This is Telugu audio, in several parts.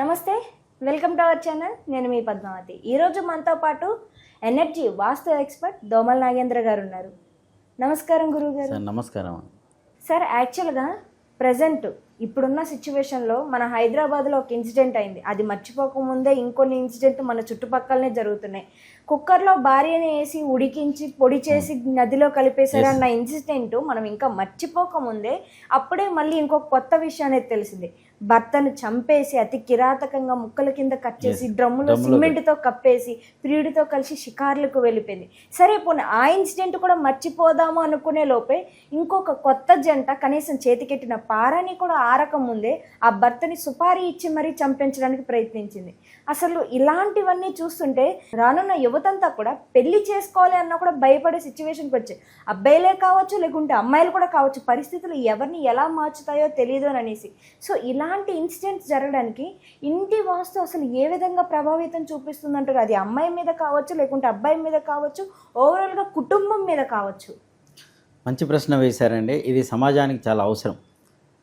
నమస్తే వెల్కమ్ టు అవర్ ఛానల్. నేను మీ పద్మావతి. ఈరోజు మనతో పాటు ఎనర్జీ వాస్తు ఎక్స్పర్ట్ దోమల్ నాగేంద్ర గారు ఉన్నారు. నమస్కారం గురువు గారు నమస్కారం సార్ యాక్చువల్గా ప్రజెంట్ ఇప్పుడున్న సిచ్యువేషన్లో మన హైదరాబాద్లో ఒక ఇన్సిడెంట్ అయింది. అది మర్చిపోకముందే ఇంకొన్ని ఇన్సిడెంట్ మన చుట్టుపక్కలనే జరుగుతున్నాయి. కుక్కర్లో భార్యని వేసి ఉడికించి పొడి చేసి నదిలో కలిపేశారు అన్న ఇన్సిడెంట్ మనం ఇంకా మర్చిపోకముందే అప్పుడే మళ్ళీ ఇంకొక కొత్త విషయం అనేది తెలిసింది. భర్తను చంపేసి అతి కిరాతకంగా ముక్కల కింద కట్ చేసి డ్రమ్ములో సిమెంట్తో కప్పేసి ప్రియుడితో కలిసి షికార్లకు వెళ్ళిపోయింది. సరే పోనీ ఆ ఇన్సిడెంట్ కూడా మర్చిపోదాము అనుకునే లోపే ఇంకొక కొత్త జంట కనీసం చేతికెట్టిన పారాని కూడా ఆరక ముందే ఆ భర్తని సుపారీ ఇచ్చి మరీ చంపించడానికి ప్రయత్నించింది. అసలు ఇలాంటివన్నీ చూస్తుంటే రానున్న యువతంతా కూడా పెళ్ళి చేసుకోవాలి అన్న కూడా భయపడే సిచ్యువేషన్కి వచ్చి అబ్బాయిలే కావచ్చు లేకుంటే అమ్మాయిలు కూడా కావచ్చు పరిస్థితులు ఎవరిని ఎలా మార్చుతాయో తెలియదు అని అనేసి. సో ఇలాంటి ఇన్సిడెంట్స్ జరగడానికి ఇంటి వాస్తు అసలు ఏ విధంగా ప్రభావితం చూపిస్తుందంటారు? అది అమ్మాయి మీద కావచ్చు లేకుంటే అబ్బాయి మీద కావచ్చు ఓవరాల్గా కుటుంబం మీద కావచ్చు? మంచి ప్రశ్న వేశారండి. ఇది సమాజానికి చాలా అవసరం.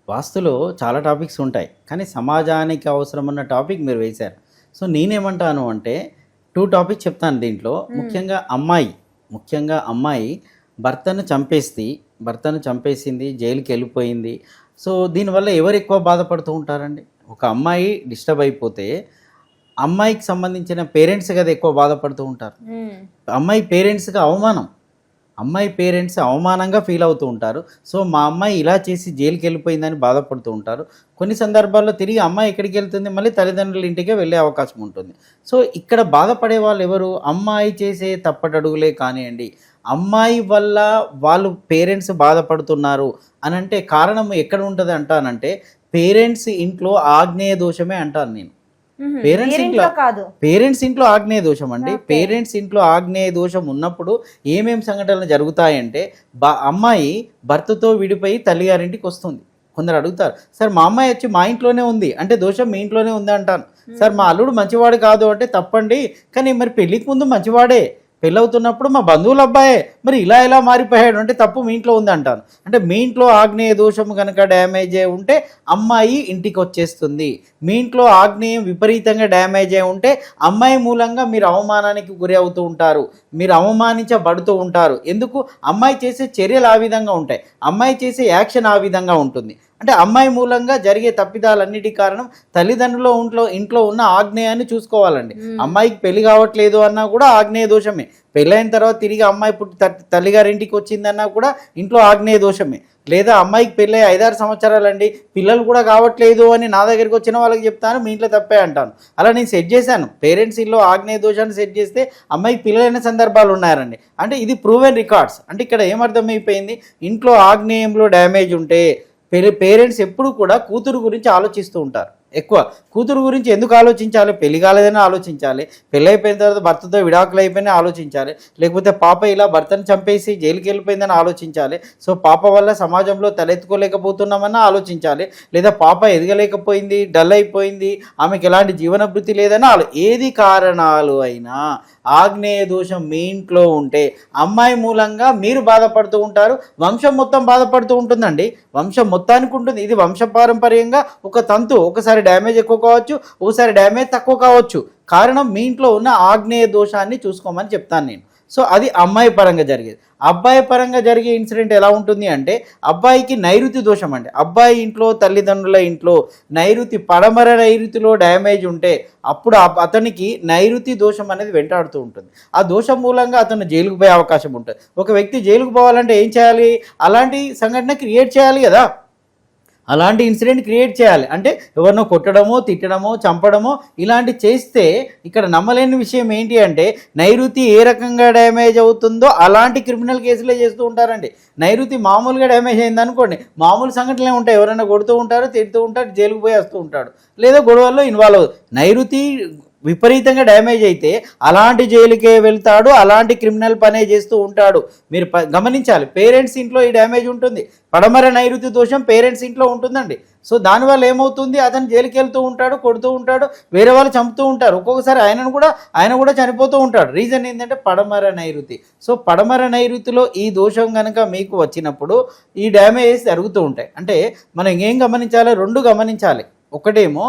వాస్తులో చాలా టాపిక్స్ ఉంటాయి. కానీ సమాజానికి అవసరం ఉన్న టాపిక్ మీరు వేశారు. సో నేనేమంటాను అంటే టూ టాపిక్ చెప్తాను దీంట్లో. ముఖ్యంగా అమ్మాయి ముఖ్యంగా అమ్మాయి భర్తను చంపేసి భర్తను చంపేసింది జైలుకి వెళ్ళిపోయింది. సో దీనివల్ల ఎవరు ఎక్కువ బాధపడుతూ ఉంటారండి? ఒక అమ్మాయి డిస్టర్బ్ అయిపోతే అమ్మాయికి సంబంధించిన పేరెంట్స్ కదా ఎక్కువ బాధపడుతూ ఉంటారు. అమ్మాయి పేరెంట్స్కి అవమానం. అమ్మాయి పేరెంట్స్ అవమానంగా ఫీల్ అవుతూ ఉంటారు. సో మా అమ్మాయి ఇలా చేసి జైలుకి వెళ్ళిపోయిందని బాధపడుతూ ఉంటారు. కొన్ని సందర్భాల్లో తిరిగి అమ్మాయి ఎక్కడికి వెళ్తుంది? మళ్ళీ తల్లిదండ్రుల ఇంటికే వెళ్ళే అవకాశం ఉంటుంది. సో ఇక్కడ బాధపడే వాళ్ళు ఎవరు? అమ్మాయి చేసే తప్పటడుగులే కానివ్వండి. అమ్మాయి వల్ల వాళ్ళు పేరెంట్స్ బాధపడుతున్నారు అని అంటే కారణం ఎక్కడ ఉంటుంది అంటానంటే పేరెంట్స్ ఇంట్లో ఆగ్నేయ దోషమే అంటాను నేను. పేరెంట్స్ ఇంట్లో కాదు. పేరెంట్స్ ఇంట్లో ఆగ్నేయ దోషం అండి. పేరెంట్స్ ఇంట్లో ఆగ్నేయ దోషం ఉన్నప్పుడు ఏమేం సంఘటనలు జరుగుతాయంటే బా అమ్మాయి భర్తతో విడిపోయి తల్లిగారింటికి వస్తుంది. కొందరు అడుగుతారు సార్ మా అమ్మాయి వచ్చి మా ఇంట్లోనే ఉంది. అంటే దోషం మీ ఇంట్లోనే ఉంది అంటాను సార్ మా అల్లుడు మంచివాడు కాదు అంటే తప్పండి. కానీ మరి పెళ్ళికి ముందు మంచివాడే. పెళ్ళవుతున్నప్పుడు మా బంధువుల అబ్బాయే. మరి ఇలా ఇలా మారిపోయాడు? అంటే తప్పు మీ ఇంట్లో ఉంది అంటాను. అంటే మీ ఇంట్లో ఆగ్నేయ దోషం కనుక డ్యామేజ్ అయి ఉంటే అమ్మాయి ఇంటికి వచ్చేస్తుంది మీ ఇంట్లో ఆగ్నేయం విపరీతంగా డ్యామేజ్ అయి ఉంటే అమ్మాయి మూలంగా మీరు అవమానానికి గురి అవుతూ ఉంటారు. మీరు అవమానించబడుతూ ఉంటారు. ఎందుకు? అమ్మాయి చేసే చర్యలు ఆ విధంగా ఉంటాయి. అమ్మాయి చేసే యాక్షన్ ఆ విధంగా ఉంటుంది. అంటే అమ్మాయి మూలంగా జరిగే తప్పిదాలన్నిటి కారణం తల్లిదండ్రుల ఇంట్లో ఇంట్లో ఉన్న ఆగ్నేయాన్ని చూసుకోవాలండి. అమ్మాయికి పెళ్ళి కావట్లేదు అన్నా కూడా ఆగ్నేయ దోషమే. పెళ్ళైన తర్వాత తిరిగి అమ్మాయి పుట్టి తల్లిగారింటికి వచ్చిందన్నా కూడా ఇంట్లో ఆగ్నేయ దోషమే. లేదా అమ్మాయికి పెళ్ళై ఐదారు సంవత్సరాలండి పిల్లలు కూడా కావట్లేదు అని నా దగ్గరికి వచ్చిన వాళ్ళకి చెప్తాను మీ ఇంట్లో తప్పే అంటాను. అలా నేను సెట్ చేశాను. పేరెంట్స్ ఇల్లు ఆగ్నేయ దోషాన్ని సెట్ చేస్తే అమ్మాయికి పిల్లలైన సందర్భాలు ఉన్నారండి అంటే ఇది ప్రూవెన్ రికార్డ్స్. అంటే ఇక్కడ ఏమర్థమైపోయింది? ఇంట్లో ఆగ్నేయంలో డ్యామేజ్ ఉంటే పేరెంట్స్ ఎప్పుడు కూడా కూతురు గురించి ఆలోచిస్తూ ఉంటారు. ఎక్కువ కూతురు గురించి ఎందుకు ఆలోచించాలి? పెళ్ళి కాలేదని ఆలోచించాలి. పెళ్ళి అయిపోయిన తర్వాత భర్తతో విడాకులు అయిపోయినా ఆలోచించాలి. లేకపోతే పాప ఇలా భర్తను చంపేసి జైలుకి వెళ్ళిపోయిందని ఆలోచించాలి. సో పాప వల్ల సమాజంలో తలెత్తుకోలేకపోతున్నామని ఆలోచించాలి. లేదా పాప ఎదగలేకపోయింది డల్ అయిపోయింది ఆమెకి ఎలాంటి జీవనభృతి లేదని ఆలో ఏది కారణాలు అయినా ఆగ్నేయ దోషం మీ ఇంట్లో ఉంటే అమ్మాయి మూలంగా మీరు బాధపడుతూ ఉంటారు వంశం మొత్తం బాధపడుతూ ఉంటుందండి. వంశం మొత్తానికి ఉంటుంది. ఇది వంశపారంపర్యంగా ఒక తంతు ఒకసారి డ్యామేజ్ ఎక్కువ కావచ్చు ఒకసారి డ్యామేజ్ తక్కువ కావచ్చు. కారణం మీ ఇంట్లో ఉన్న ఆగ్నేయ దోషాన్ని చూసుకోమని చెప్తాను నేను. సో అది అమ్మాయి పరంగా జరిగేది. అబ్బాయి పరంగా జరిగే ఇన్సిడెంట్ ఎలా ఉంటుంది అంటే అబ్బాయికి నైరుతి దోషం అండి. అబ్బాయి ఇంట్లో తల్లిదండ్రుల ఇంట్లో నైరుతి పడమర నైరుతిలో డ్యామేజ్ ఉంటే అప్పుడు అతనికి నైరుతి దోషం అనేది వెంటాడుతూ ఉంటుంది. ఆ దోషం మూలంగా అతను జైలుకు పోయే అవకాశం ఉంటుంది. ఒక వ్యక్తి జైలుకు పోవాలంటే ఏం చేయాలి? అలాంటి సంఘటన క్రియేట్ చేయాలి కదా. అలాంటి ఇన్సిడెంట్ క్రియేట్ చేయాలి. అంటే ఎవరినో కొట్టడమో తిట్టడమో చంపడమో ఇలాంటి చేస్తే ఇక్కడ నమ్మలేని విషయం ఏంటి అంటే నైరుతి ఏ రకంగా డ్యామేజ్ అవుతుందో అలాంటి క్రిమినల్ కేసులే చేస్తూ ఉంటారండి. నైరుతి మామూలుగా డ్యామేజ్ అయింది అనుకోండి మామూలు సంఘటనలే ఉంటాయి. ఎవరైనా కొడుతూ ఉంటారు తిడుతూ ఉంటారు జైలుకు పోయి వస్తూ ఉంటాడు. లేదా గొడవల్లో ఇన్వాల్వ్ అవుతుంది నైరుతి విపరీతంగా డ్యామేజ్ అయితే అలాంటి జైలుకే వెళ్తాడు అలాంటి క్రిమినల్ పనే చేస్తూ ఉంటాడు. మీరు గమనించాలి పేరెంట్స్ ఇంట్లో ఈ డ్యామేజ్ ఉంటుంది. పడమర నైరుతి దోషం పేరెంట్స్ ఇంట్లో ఉంటుందండి. సో దానివల్ల ఏమవుతుంది? అతను జైలుకి వెళ్తూ ఉంటాడు కొడుతూ ఉంటాడు వేరే వాళ్ళు చంపుతూ ఉంటారు. ఒక్కొక్కసారి ఆయనను కూడా ఆయన కూడా చనిపోతూ ఉంటాడు. రీజన్ ఏంటంటే పడమర నైరుతి. సో పడమర నైరుతిలో ఈ దోషం కనుక మీకు వచ్చినప్పుడు ఈ డ్యామేజెస్ జరుగుతూ ఉంటాయి. అంటే మనం ఏం గమనించాలి? రెండు గమనించాలి. ఒకటేమో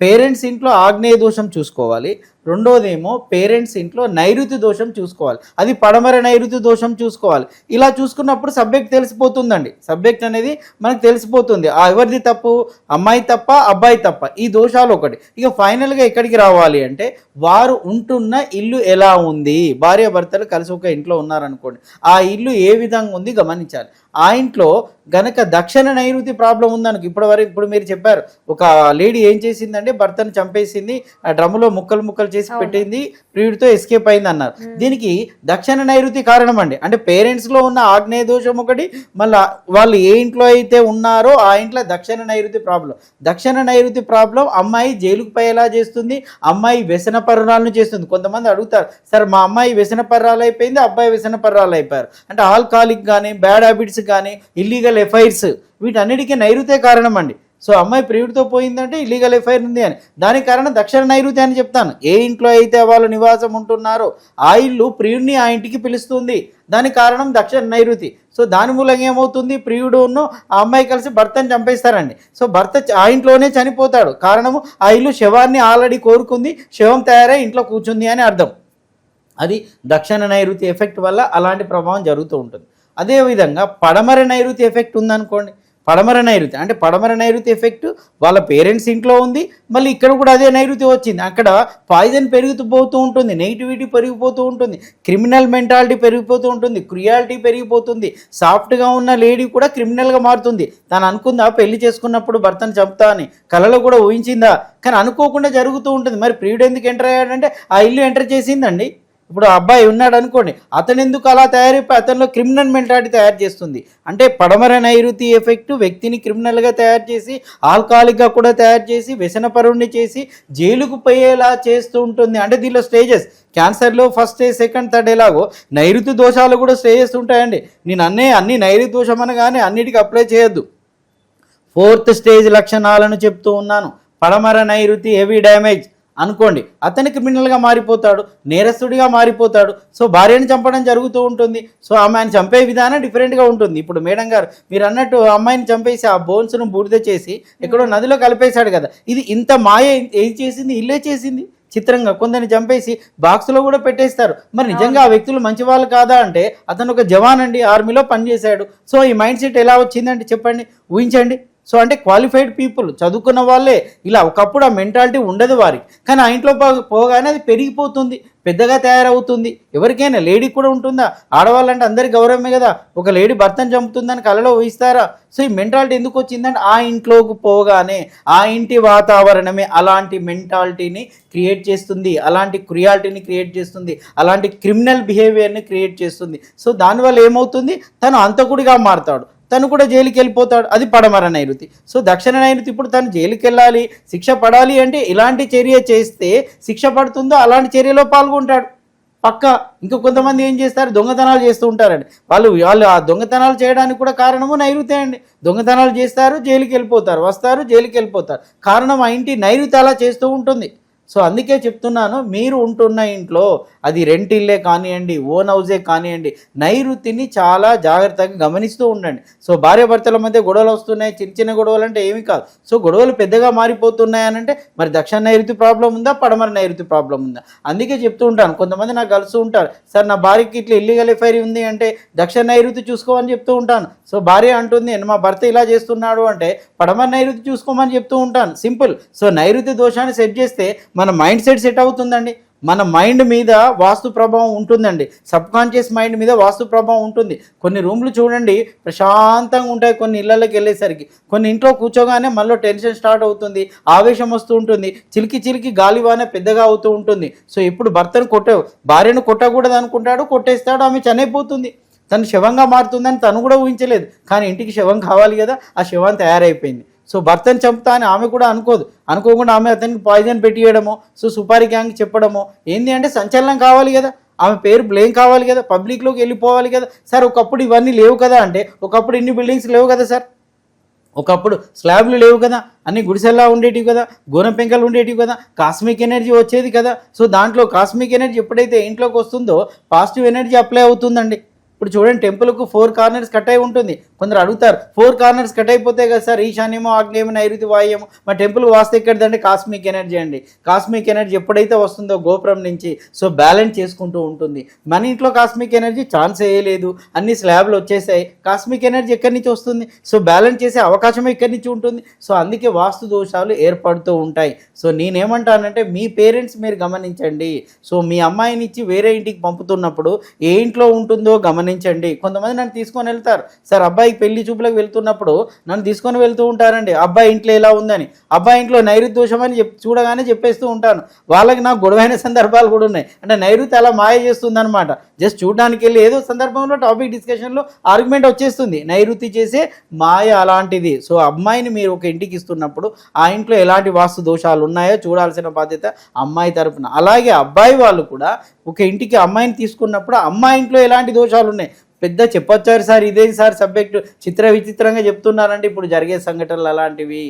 పేరెంట్స్ ఇంట్లో ఆగ్నేయ దోషం చూసుకోవాలి. రెండోదేమో పేరెంట్స్ ఇంట్లో నైరుతి దోషం చూసుకోవాలి. అది పడమర నైరుతి దోషం చూసుకోవాలి. ఇలా చూసుకున్నప్పుడు సబ్జెక్ట్ తెలిసిపోతుందండి. సబ్జెక్ట్ అనేది మనకు తెలిసిపోతుంది. ఆ ఎవరిది తప్పు? అమ్మాయి తప్ప అబ్బాయి తప్ప. ఈ దోషాలు ఒకటి. ఇక ఫైనల్గా ఎక్కడికి రావాలి అంటే వారు ఉంటున్న ఇల్లు ఎలా ఉంది? భార్య భర్తలు కలిసి ఒక ఇంట్లో ఉన్నారనుకోండి. ఆ ఇల్లు ఏ విధంగా ఉంది గమనించాలి. ఆ ఇంట్లో గనక దక్షిణ నైరుతి ప్రాబ్లం ఉందనుకు ఇప్పటి వరకు ఇప్పుడు మీరు చెప్పారు. ఒక లేడీ ఏం చేసిందంటే భర్తను చంపేసింది. ఆ డ్రమ్ములో ముక్కలు ముక్కలు చేసి. పెట్టింది ప్రియుడితో ఎస్కేప్ అయింది అన్నారు. దీనికి దక్షిణ నైరుతి కారణం అండి అంటే పేరెంట్స్లో ఉన్న ఆగ్నేయ దోషం ఒకటి మళ్ళీ వాళ్ళు ఏ ఇంట్లో అయితే ఉన్నారో ఆ ఇంట్లో దక్షిణ నైరుతి ప్రాబ్లం దక్షిణ నైరుతి ప్రాబ్లం అమ్మాయి జైలుకు పోయేలా చేస్తుంది? అమ్మాయి వ్యసన పర్రాలను చేస్తుంది. కొంతమంది అడుగుతారు సార్ మా అమ్మాయి వ్యసన పర్రాలు అయిపోయింది అబ్బాయి వ్యసన పర్రాలు అయిపోయారు. అంటే ఆల్కాలిక్ కానీ బ్యాడ్ హ్యాబిట్స్ కానీ ఇల్లీగల్ ఎఫైర్స్ వీటన్నిటికీ నైరుతే కారణం అండి సో అమ్మాయి ప్రియుడితో పోయిందంటే ఇల్లీగల్ ఎఫైర్ ఉంది అని. దానికి కారణం దక్షిణ నైరుతి అని చెప్తాను. ఏ ఇంట్లో అయితే వాళ్ళు నివాసం ఉంటున్నారో ఆ ఇల్లు ప్రియుడిని ఆ ఇంటికి పిలుస్తుంది. దానికి కారణం దక్షిణ నైరుతి. సో దాని మూలంగా ఏమవుతుంది? ప్రియుడును ఆ అమ్మాయి కలిసి భర్తను చంపేస్తారండి. సో భర్త ఆ ఇంట్లోనే చనిపోతాడు. కారణము ఆ ఇల్లు శవాన్ని ఆల్రెడీ కోరుకుంది. శవం తయారై ఇంట్లో కూర్చుంది అని అర్థం. అది దక్షిణ నైరుతి ఎఫెక్ట్ వల్ల అలాంటి ప్రభావం జరుగుతూ ఉంటుంది. అదేవిధంగా పడమర నైరుతి ఎఫెక్ట్ ఉందనుకోండి. పడమర నైరుతి. అంటే పడమర నైరుతి ఎఫెక్ట్ వాళ్ళ పేరెంట్స్ ఇంట్లో ఉంది మళ్ళీ ఇక్కడ కూడా అదే నైరుతి వచ్చింది. అక్కడ పాయిజన్ పెరుగుతూ పోతూ ఉంటుంది నెగిటివిటీ పెరిగిపోతూ ఉంటుంది క్రిమినల్ మెంటాలిటీ పెరిగిపోతూ ఉంటుంది క్రియాలిటీ పెరిగిపోతుంది. సాఫ్ట్గా ఉన్న లేడీ కూడా క్రిమినల్గా మారుతుంది. తను అనుకుందా పెళ్ళి చేసుకున్నప్పుడు భర్తను చంపుతా అని? కలలో కూడా ఊహించిందా? కానీ అనుకోకుండా జరుగుతూ ఉంటుంది. మరి ప్రియుడు ఎందుకు ఎంటర్ అయ్యాడంటే ఆ ఇల్లు ఎంటర్ చేసిందండి. ఇప్పుడు అబ్బాయి ఉన్నాడు అనుకోండి అతను ఎందుకు అలా తయారైపోయి అతనిలో క్రిమినల్ మెంటాలిటీ తయారు చేస్తుంది? అంటే పడమర నైరుతి ఎఫెక్ట్ వ్యక్తిని క్రిమినల్గా తయారు చేసి ఆల్కహాలిక్గా కూడా తయారు చేసి వ్యసనపరుణ్ణి చేసి జైలుకు పోయేలా చేస్తూ ఉంటుంది. అంటే దీనిలో స్టేజెస్ క్యాన్సర్లో ఫస్ట్ స్టేజ్ సెకండ్ థర్డ్ ఎలాగో నైరుతి దోషాలు కూడా స్టేజెస్ ఉంటాయండి. నేను అన్నీ అన్ని నైరుతి దోషం అనగానే అన్నిటికీ అప్లై చేయొద్దు. ఫోర్త్ స్టేజ్ లక్షణాలను చెప్తూ ఉన్నాను. పడమర నైరుతి హెవీ డ్యామేజ్ అనుకోండి అతను క్రిమినల్గా మారిపోతాడు నేరస్తుడిగా మారిపోతాడు సో భార్యను చంపడం జరుగుతూ ఉంటుంది సో ఆమెను చంపే విధానం డిఫరెంట్గా ఉంటుంది. ఇప్పుడు మేడం గారు మీరు అన్నట్టు అమ్మాయిని చంపేసి ఆ బోన్స్ను బూడిద చేసి ఎక్కడో నదిలో కలిపేశాడు కదా ఇది ఇంత మాయ ఏం చేసింది ఇల్లే చేసింది? చిత్రంగా కొందరిని చంపేసి బాక్స్లో కూడా పెట్టేస్తారు. మరి నిజంగా ఆ వ్యక్తులు మంచి వాళ్ళు కాదా అంటే అతను ఒక జవాన్ అండి ఆర్మీలో పనిచేశాడు. సో ఈ మైండ్ సెట్ ఎలా వచ్చిందంటే చెప్పండి ఊహించండి. సో అంటే క్వాలిఫైడ్ పీపుల్ చదువుకున్న వాళ్ళే. ఇలా ఒకప్పుడు ఆ మెంటాలిటీ ఉండదు వారికి. కానీ ఆ ఇంట్లో పోగానే అది పెరిగిపోతుంది. పెద్దగా తయారవుతుంది. ఎవరికైనా లేడీ కూడా ఉంటుందా? ఆడవాళ్ళంటే అందరి గౌరవమే కదా. ఒక లేడీ భర్తను చంపుతుందని కలలో ఊహిస్తారా? సో ఈ మెంటాలిటీ ఎందుకు వచ్చిందంటే ఆ ఇంట్లోకి పోగానే ఆ ఇంటి వాతావరణమే అలాంటి మెంటాలిటీని క్రియేట్ చేస్తుంది. అలాంటి క్రియాలిటీని క్రియేట్ చేస్తుంది. అలాంటి క్రిమినల్ బిహేవియర్ని క్రియేట్ చేస్తుంది. సో దానివల్ల ఏమవుతుంది? తను అంతకుడిగా మారుతాడు. తను కూడా జైలుకి వెళ్ళిపోతాడు అది పడమర నైరుతి. సో దక్షిణ నైరుతి ఇప్పుడు తను జైలుకి వెళ్ళాలి శిక్ష పడాలి అంటే ఇలాంటి చర్య చేస్తే శిక్ష పడుతుందో అలాంటి చర్యలో పాల్గొంటాడు. పక్క ఇంకా కొంతమంది ఏం చేస్తారు? దొంగతనాలు చేస్తూ ఉంటారండి. వాళ్ళు వాళ్ళు ఆ దొంగతనాలు చేయడానికి కూడా కారణము నైరుతే అండి. దొంగతనాలు చేస్తారు జైలుకి వెళ్ళిపోతారు వస్తారు జైలుకి వెళ్ళిపోతారు కారణం ఆ ఇంటి నైరుతి అలా చేస్తూ ఉంటుంది. సో అందుకే చెప్తున్నాను మీరు ఉంటున్న ఇంట్లో అది రెంట్ ఇల్లే కానివ్వండి ఓన్ హౌజే కానివ్వండి నైరుతిని చాలా జాగ్రత్తగా గమనిస్తూ ఉండండి. సో భార్యాభర్తల మధ్య గొడవలు వస్తున్నాయి చిన్న చిన్న గొడవలు అంటే ఏమి కాదు. సో గొడవలు పెద్దగా మారిపోతున్నాయి అని అంటే మరి దక్షిణ నైరుతి ప్రాబ్లం ఉందా పడమర నైరుతి ప్రాబ్లం ఉందా? అందుకే చెప్తూ ఉంటాను కొంతమంది నాకు కలుస్తూ ఉంటారు సార్ నా భార్యకి ఇట్లా ఇల్లీగల్ ఎఫ్ఐఆర్ ఉంది అంటే దక్షిణ నైరుతి చూసుకోమని చెప్తూ ఉంటాను. సో భార్య అంటుంది మా భర్త ఇలా చేస్తున్నాడు అంటే పడమర నైరుతి చూసుకోమని చెప్తూ ఉంటాను. సింపుల్. సో నైరుతి దోషాన్ని సెట్ చేస్తే మన మైండ్ సెట్ సెట్ అవుతుందండి. మన మైండ్ మీద వాస్తు ప్రభావం ఉంటుందండి. సబ్ కాన్షియస్ మైండ్ మీద వాస్తు ప్రభావం ఉంటుంది. కొన్ని రూమ్లు చూడండి ప్రశాంతంగా ఉంటాయి కొన్ని ఇళ్ళకి వెళ్ళేసరికి. కొన్ని ఇంట్లో కూర్చోగానే మళ్ళీ టెన్షన్ స్టార్ట్ అవుతుంది ఆవేశం వస్తూ ఉంటుంది చిలికి చిలికి గాలివాన పెద్దగా అవుతూ ఉంటుంది. సో ఇప్పుడు భర్తను కొట్ట భార్యను కొట్టకూడదు అనుకుంటాడు కొట్టేస్తాడు ఆమె చనిపోతుంది. తను శవంగా మారుతుందని తను కూడా ఊహించలేదు. కానీ ఇంటికి శవం కావాలి కదా ఆ శవం తయారైపోయింది. సో భర్తను చంపుతా అని ఆమె కూడా అనుకోదు. అనుకోకుండా ఆమె అతనికి పాయిజన్ పెట్టియడమో సో సుపారీ గ్యాంగ్ చెప్పడమో ఏంది అంటే సంచలనం కావాలి కదా. ఆమె పేరు బ్లేమ్ కావాలి కదా. పబ్లిక్లోకి వెళ్ళిపోవాలి కదా. సార్ ఒకప్పుడు ఇవన్నీ లేవు కదా అంటే ఒకప్పుడు ఇన్ని బిల్డింగ్స్ లేవు కదా సార్ ఒకప్పుడు స్లాబ్లు లేవు కదా. అన్ని గుడిసెల్లా ఉండేటివి కదా. గోరం పెంకలు ఉండేటివి కదా. కాస్మిక్ ఎనర్జీ వచ్చేది కదా. సో దాంట్లో కాస్మిక్ ఎనర్జీ ఎప్పుడైతే ఇంట్లోకి వస్తుందో పాజిటివ్ ఎనర్జీ అప్లై అవుతుందండి. ఇప్పుడు చూడండి టెంపుల్కు ఫోర్ కార్నర్స్ కట్ అయి ఉంటుంది. కొందరు అడుగుతారు ఫోర్ కార్నర్స్ కట్ అయిపోతే కదా సార్? ఈశాన్యమో ఆగ్నేయమో నైరుతి వాయుమో మా టెంపుల్ వాస్తే ఎక్కడిదంటే కాస్మిక్ ఎనర్జీ అండి. కాస్మిక్ ఎనర్జీ ఎప్పుడైతే వస్తుందో గోపురం నుంచి సో బ్యాలెన్స్ చేసుకుంటూ ఉంటుంది. మన ఇంట్లో కాస్మిక్ ఎనర్జీ ఛాన్స్ వేయలేదు అన్ని స్లాబ్లు వచ్చేసాయి. కాస్మిక్ ఎనర్జీ ఎక్కడి నుంచి వస్తుంది? సో బ్యాలెన్స్ చేసే అవకాశం ఎక్కడి నుంచి ఉంటుంది? సో అందుకే వాస్తు దోషాలు ఏర్పడుతూ ఉంటాయి. సో నేనేమంటానంటే మీ పేరెంట్స్ మీరు గమనించండి. సో మీ అమ్మాయినిచ్చి వేరే ఇంటికి పంపుతున్నప్పుడు ఏ ఇంట్లో ఉంటుందో గమని గమనించండి. కొంతమంది నన్ను తీసుకొని వెళ్తారు. సార్ అబ్బాయికి పెళ్ళి చూపులకు వెళ్తున్నప్పుడు నన్ను తీసుకొని వెళ్తూ ఉంటారండి. అబ్బాయి ఇంట్లో ఎలా ఉందని. అబ్బాయి ఇంట్లో నైరుతి దోషం అని చెప్ చూడగానే చెప్పేస్తూ ఉంటాను. వాళ్ళకి నాకు గొడవైన సందర్భాలు కూడా ఉన్నాయి. అంటే నైరుతి అలా మాయ చేస్తుంది అనమాట జస్ట్ చూడడానికి వెళ్ళి ఏదో సందర్భంలో టాపిక్ డిస్కషన్లో ఆర్గ్యుమెంట్ వచ్చేస్తుంది. నైరుతి చేసే మాయ అలాంటిది. సో అమ్మాయిని మీరు ఒక ఇంటికి ఇస్తున్నప్పుడు ఆ ఇంట్లో ఎలాంటి వాస్తు దోషాలు ఉన్నాయో చూడాల్సిన బాధ్యత అమ్మాయి తరపున. అలాగే అబ్బాయి వాళ్ళు కూడా ఒక ఇంటికి అమ్మాయిని తీసుకున్నప్పుడు అమ్మాయి ఇంట్లో ఎలాంటి దోషాలు ఉన్నాయి? పెద్ద చెప్పొచ్చారు సార్ ఇదేం సార్ సబ్జెక్టు? చిత్ర విచిత్రంగా చెప్తున్నారంటే ఇప్పుడు జరిగే సంఘటనలు అలాంటివి.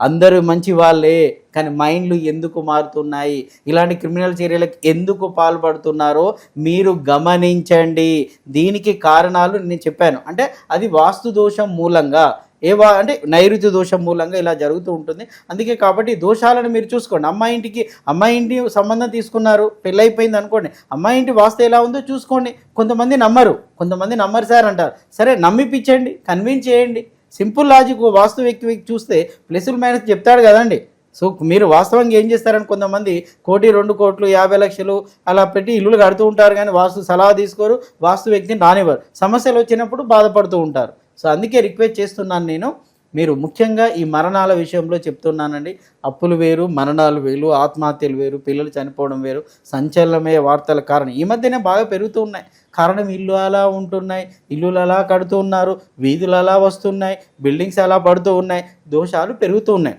అందరూ మంచి వాళ్ళే కానీ మైండ్లు ఎందుకు మారుతున్నాయి? ఇలాంటి క్రిమినల్ చర్యలకు ఎందుకు పాల్పడుతున్నారో మీరు గమనించండి. దీనికి కారణాలు నేను చెప్పాను. అంటే అది వాస్తు దోషం మూలంగా. ఏవా అంటే నైరుతి దోషం మూలంగా ఇలా జరుగుతూ ఉంటుంది. అందుకే కాబట్టి దోషాలను మీరు చూసుకోండి. అమ్మాయి ఇంటికి అమ్మాయి ఇంటి సంబంధం తీసుకున్నారు పెళ్ళైపోయింది అనుకోండి. అమ్మాయి ఇంటి వాస్తు ఎలా ఉందో చూసుకోండి. కొంతమంది నమ్మరు. కొంతమంది నమ్మరు సార్ అంటారు. సరే నమ్మిపించండి కన్విన్స్ చేయండి. సింపుల్ లాజిక్ వాస్తు వ్యక్తి వ్యక్తి చూస్తే ప్లస్లు మైనస్ చెప్తాడు కదండి. సో మీరు వాస్తవంగా ఏం చేస్తారని కొంతమంది కోటి రెండు కోట్లు యాభై లక్షలు అలా పెట్టి ఇల్లులు కడుతూ ఉంటారు కానీ వాస్తు సలహా తీసుకోరు వాస్తు వ్యక్తిని రానివ్వరు. సమస్యలు వచ్చినప్పుడు బాధపడుతూ ఉంటారు. సో అందుకే రిక్వెస్ట్ చేస్తున్నాను నేను. మీరు ముఖ్యంగా ఈ మరణాల విషయంలో చెప్తున్నానండి. అప్పులు వేరు మరణాలు వేరు ఆత్మహత్యలు వేరు పిల్లలు చనిపోవడం వేరు సంచలనమయ్యే వార్తల కారణం ఈ మధ్యనే బాగా పెరుగుతూ ఉన్నాయి. కారణం ఇల్లు అలా ఉంటున్నాయి ఇల్లులు అలా కడుతూ ఉన్నారు వీధులు అలా వస్తున్నాయి బిల్డింగ్స్ అలా పడుతూ ఉన్నాయి దోషాలు పెరుగుతూ ఉన్నాయి.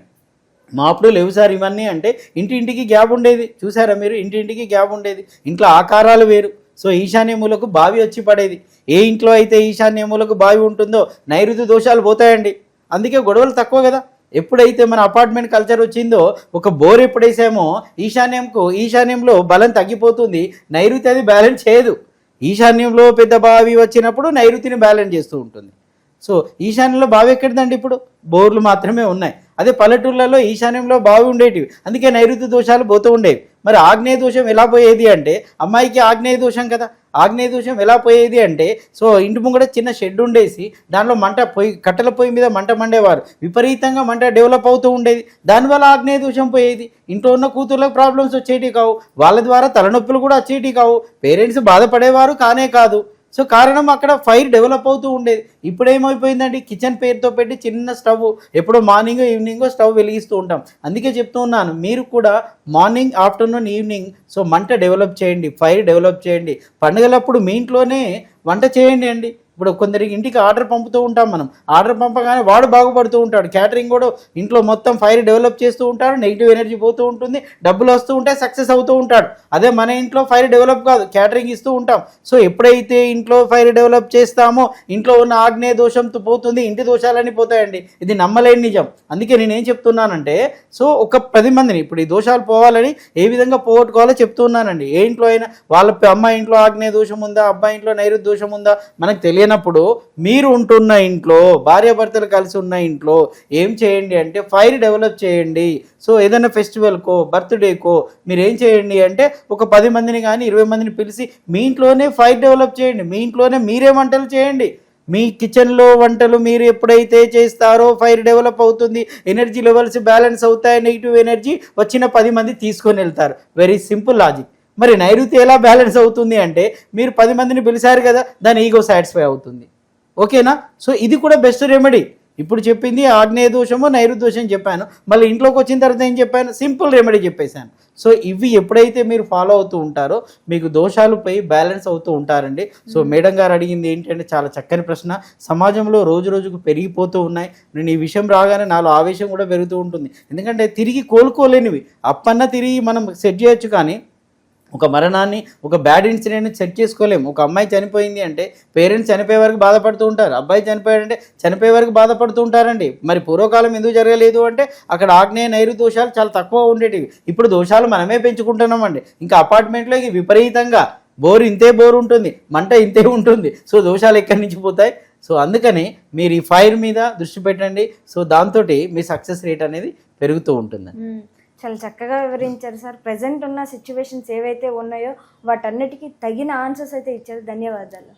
మా అప్పుడు లేవు సార్ ఇవన్నీ అంటే ఇంటింటికి గ్యాప్ ఉండేది. చూసారా మీరు? ఇంటింటికి గ్యాప్ ఉండేది. ఇంట్లో ఆకారాలు వేరు. సో ఈశాన్యములకు బావి వచ్చి పడేది. ఏ ఇంట్లో అయితే ఈశాన్యములకు బావి ఉంటుందో నైరుతి దోషాలు పోతాయండి. అందుకే గొడవలు తక్కువ కదా. ఎప్పుడైతే మన అపార్ట్మెంట్ కల్చర్ వచ్చిందో ఒక బోర్ ఎప్పుడేసామో ఈశాన్యంకు ఈశాన్యంలో బలం తగ్గిపోతుంది. నైరుతి అది బ్యాలెన్స్ చేయదు. ఈశాన్యంలో పెద్ద బావి వచ్చినప్పుడు నైరుతిని బ్యాలెన్స్ చేస్తూ ఉంటుంది. సో ఈశాన్యంలో బావి ఎక్కడిదండి ఇప్పుడు? బోర్లు మాత్రమే ఉన్నాయి. అదే పల్లెటూళ్ళలో ఈశాన్యంలో బావి ఉండేటివి. అందుకే నైరుతి దోషాలు పోతూ ఉండేవి. మరి ఆగ్నేయ దోషం ఎలా పోయేది అంటే అమ్మాయికి ఆగ్నేయ దోషం కదా ఆగ్నేయ దోషం ఎలా పోయేది అంటే సో ఇంటి ముంగట చిన్న షెడ్ ఉండేసి దానిలో మంట పొయ్యి కట్టెల పొయ్యి మీద మంట మండేవారు. విపరీతంగా మంట డెవలప్ అవుతూ ఉండేది. దానివల్ల ఆగ్నేయ దోషం పోయేది. ఇంట్లో ఉన్న కూతుర్లకు ప్రాబ్లమ్స్ వచ్చేటివి కావు. వాళ్ళ ద్వారా తలనొప్పులు కూడా వచ్చేటివి కావు. పేరెంట్స్ బాధపడేవారు కానే కాదు. సో కారణం అక్కడ ఫైర్ డెవలప్ అవుతూ ఉండేది. ఇప్పుడు ఏమైపోయిందండి కిచెన్ పేరుతో పెట్టి చిన్న స్టవ్ ఎప్పుడో మార్నింగ్ ఈవినింగ్ స్టవ్ వెలిగిస్తూ ఉంటాం. అందుకే చెప్తూ ఉన్నాను మీరు కూడా మార్నింగ్ ఆఫ్టర్నూన్ ఈవినింగ్ సో మంట డెవలప్ చేయండి ఫైర్ డెవలప్ చేయండి. పండుగలప్పుడు మీ ఇంట్లోనే వంట చేయండి అండి. ఇప్పుడు కొందరికి ఇంటికి ఆర్డర్ పంపుతూ ఉంటాం మనం. ఆర్డర్ పంపగానే వాడు బాగుపడుతూ ఉంటాడు. క్యాటరింగ్ కూడా ఇంట్లో మొత్తం ఫైర్ డెవలప్ చేస్తూ ఉంటాడు నెగిటివ్ ఎనర్జీ పోతూ ఉంటుంది డబ్బులు వస్తూ ఉంటాయి సక్సెస్ అవుతూ ఉంటాడు. అదే మన ఇంట్లో ఫైర్ డెవలప్ కాదు క్యాటరింగ్ ఇస్తూ ఉంటాం. సో ఎప్పుడైతే ఇంట్లో ఫైర్ డెవలప్ చేస్తామో ఇంట్లో ఉన్న ఆగ్నేయ దోషంతో పోతుంది ఇంటి దోషాలన్నీ పోతాయండి. ఇది నమ్మలేని నిజం. అందుకే నేను ఏం చెప్తున్నానంటే సో ఒక పది మందిని ఇప్పుడు ఈ దోషాలు పోవాలని ఏ విధంగా పోగొట్టుకోవాలో చెప్తున్నానండి. ఏ ఇంట్లో అయినా వాళ్ళ అమ్మాయి ఇంట్లో ఆగ్నేయ దోషం ఉందా అబ్బాయి ఇంట్లో నైరుతి దోషం ఉందా మనకు లేనప్పుడు మీరు ఉంటున్న ఇంట్లో భార్యాభర్తలు కలిసి ఉన్న ఇంట్లో ఏం చేయండి అంటే ఫైర్ డెవలప్ చేయండి. సో ఏదైనా ఫెస్టివల్కో బర్త్డేకో మీరు ఏం చేయండి అంటే ఒక పది మందిని కానీ ఇరవై మందిని పిలిచి మీ ఇంట్లోనే ఫైర్ డెవలప్ చేయండి. మీ ఇంట్లోనే మీరే వంటలు చేయండి. మీ కిచెన్లో వంటలు మీరు ఎప్పుడైతే చేస్తారో ఫైర్ డెవలప్ అవుతుంది. ఎనర్జీ లెవెల్స్ బ్యాలెన్స్ అవుతాయి. నెగిటివ్ ఎనర్జీ వచ్చిన పది మంది తీసుకొని వెళ్తారు. Very simple logic. మరి నైరుతి ఎలా బ్యాలెన్స్ అవుతుంది అంటే మీరు పది మందిని పిలిచారు కదా దాని ఈగో సాటిస్ఫై అవుతుంది. ఓకేనా? సో ఇది కూడా బెస్ట్ రెమెడీ ఇప్పుడు చెప్పింది ఆగ్నేయ దోషము నైరుతి దోషం చెప్పాను. మళ్ళీ ఇంట్లోకి వచ్చిన తర్వాత ఏం చెప్పాను? సింపుల్ రెమెడీ చెప్పేశాను. సో ఇవి ఎప్పుడైతే మీరు ఫాలో అవుతూ ఉంటారో మీకు దోషాలు పోయి బ్యాలెన్స్ అవుతూ ఉంటారండి. సో మేడం గారు అడిగింది ఏంటంటే చాలా చక్కని ప్రశ్న. సమాజంలో రోజు రోజుకు పెరిగిపోతూ ఉన్నాయి. నేను ఈ విషయం రాగానే నాలో ఆవేశం కూడా పెరుగుతూ ఉంటుంది. ఎందుకంటే తిరిగి కోలుకోలేనివి. అప్పన్న తిరిగి మనం సెట్ చేయొచ్చు కానీ ఒక మరణాన్ని ఒక బ్యాడ్ ఇన్సిడెంట్ సెట్ చేసుకోలేము. ఒక అమ్మాయి చనిపోయింది అంటే పేరెంట్స్ చనిపోయే వరకు బాధపడుతూ ఉంటారు. అబ్బాయి చనిపోయాడంటే చనిపోయే వరకు బాధపడుతూ ఉంటారండి. మరి పూర్వకాలం ఎందుకు జరగలేదు అంటే అక్కడ ఆగ్నేయ నైరు దోషాలు చాలా తక్కువ ఉండేటివి. ఇప్పుడు దోషాలు మనమే పెంచుకుంటున్నామండి. ఇంకా అపార్ట్మెంట్లో విపరీతంగా బోర్ ఇంతే బోర్ ఉంటుంది మంట ఇంతే ఉంటుంది. సో దోషాలు ఎక్కడి నుంచి పోతాయి? సో అందుకని మీరు ఈ ఫైర్ మీద దృష్టి పెట్టండి. సో దాంతో మీ సక్సెస్ రేట్ అనేది పెరుగుతూ ఉంటుంది చాలా చక్కగా వివరించారు సార్. ప్రజెంట్ ఉన్న సిచ్యువేషన్స్ ఏవైతే ఉన్నాయో వాటన్నిటికీ తగిన ఆన్సర్స్ అయితే ఇచ్చారు. ధన్యవాదాలు.